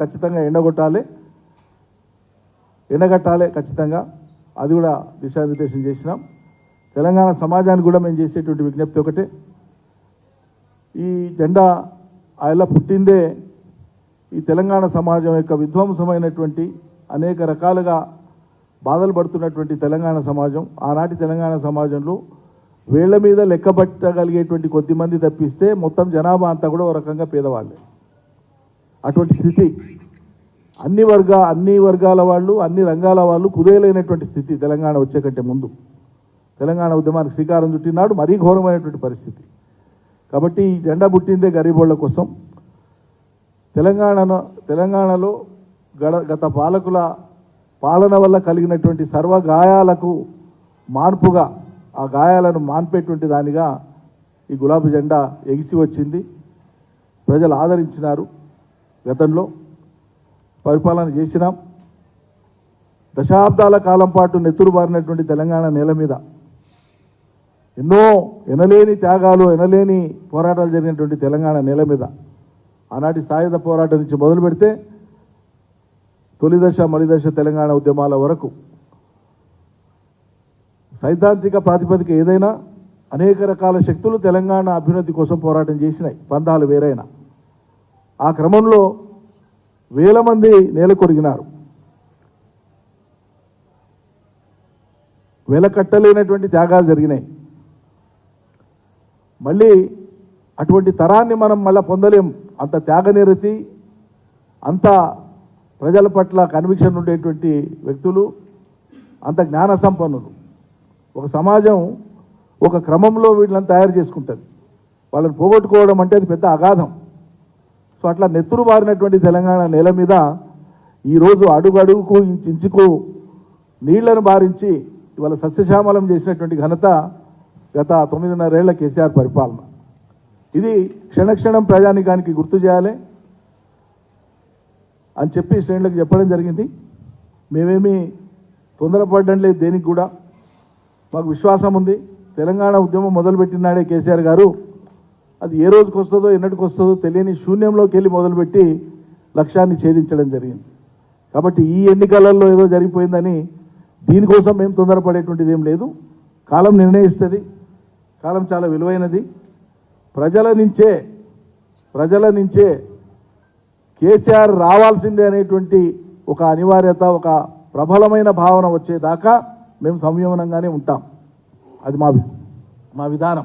ఖచ్చితంగా ఎండగొట్టాలి. ఎండగట్టాలి ఖచ్చితంగా. అది కూడా దిశానిర్దేశం చేసినాం. తెలంగాణ సమాజానికి కూడా మేము చేసేటువంటి విజ్ఞప్తి ఒకటే. ఈ జెండా ఆయన పుట్టిందే ఈ తెలంగాణ సమాజం యొక్క విధ్వంసమైనటువంటి అనేక రకాలుగా బాధలు పడుతున్నటువంటి తెలంగాణ సమాజం. ఆనాటి తెలంగాణ సమాజంలో వేళ్ళ మీద లెక్కబట్టగలిగేటువంటి కొద్ది మంది తప్పిస్తే మొత్తం జనాభా అంతా కూడా ఒక రకంగా పేదవాళ్ళే. అటువంటి స్థితి. అన్ని వర్గ అన్ని వర్గాల వాళ్ళు అన్ని రంగాల వాళ్ళు కుదేలైనటువంటి స్థితి తెలంగాణ వచ్చే కంటే ముందు. తెలంగాణ ఉద్యమానికి శ్రీకారం చుట్టినాడు మరీ ఘోరమైనటువంటి పరిస్థితి. కాబట్టి ఈ జెండా పుట్టిందే గరీబోళ్ళ కోసం. తెలంగాణను తెలంగాణలో గడ గత పాలకుల పాలన వల్ల కలిగినటువంటి సర్వ గాయాలకు మార్పుగా ఆ గాయాలను మాన్పేటువంటి దానిగా ఈ గులాబీ జెండా ఎగిసి వచ్చింది. ప్రజలు ఆదరించినారు. గతంలో పరిపాలన చేసినాం. దశాబ్దాల కాలం పాటు నెత్తురు బారినటువంటి తెలంగాణ నేల మీద ఎన్నో ఎనలేని త్యాగాలు ఎనలేని పోరాటాలు జరిగినటువంటి తెలంగాణ నేల మీద ఆనాటి సాయుధ పోరాటం నుంచి మొదలు పెడితే తొలి దశ తెలంగాణ ఉద్యమాల వరకు సైద్ధాంతిక ప్రాతిపదిక ఏదైనా అనేక రకాల శక్తులు తెలంగాణ అభ్యున్నతి కోసం పోరాటం చేసినాయి. పందాలు వేరైనా. ఆ క్రమంలో వేల మంది నేల కొరిగినారు. వెలకట్టలేనటువంటి త్యాగాలు జరిగినాయి. మళ్ళీ అటువంటి తరాన్ని మనం మళ్ళీ పొందలేం. అంత త్యాగనిరతి అంత ప్రజల పట్ల కన్విక్షన్ ఉండేటువంటి వ్యక్తులు అంత జ్ఞాన సంపన్నులు. ఒక సమాజం ఒక క్రమంలో వీళ్ళని తయారు చేసుకుంటుంది. వాళ్ళని పోగొట్టుకోవడం అంటే అది పెద్ద అగాధం. సో అట్లా నెత్తురు బారినటువంటి తెలంగాణ నేల మీద ఈరోజు అడుగు అడుగుకు ఇంచుకు నీళ్ళను బారించి ఇవాళ సస్యశ్యామలం చేసినటువంటి ఘనత గత తొమ్మిదిన్నరేళ్ళ కేసీఆర్ పరిపాలన. ఇది క్షణక్షణం ప్రజానికానికి గుర్తు చేయాలి అని చెప్పి శ్రేణులకు చెప్పడం జరిగింది. మేమేమి తొందరపడడం లేదు దేనికి కూడా. మాకు విశ్వాసం ఉంది. తెలంగాణ ఉద్యమం మొదలుపెట్టినాడే కేసీఆర్ గారు అది ఏ రోజుకి వస్తుందో ఎన్నటికి వస్తుందో తెలియని శూన్యంలోకి వెళ్ళి మొదలుపెట్టి లక్ష్యాన్ని ఛేదించడం జరిగింది. కాబట్టి ఈ ఎన్నికలలో ఏదో జరిగిపోయిందని దీనికోసం మేము తొందరపడేటువంటిది ఏం లేదు. కాలం నిర్ణయిస్తుంది. కాలం చాలా విలువైనది. ప్రజల నుంచే ప్రజల నుంచే కేసీఆర్ రావాల్సిందే అనేటువంటి ఒక అనివార్యత ఒక ప్రబలమైన భావన వచ్చేదాకా మేము సంయమనంగానే ఉంటాం. అది మా వి- మా విధానం.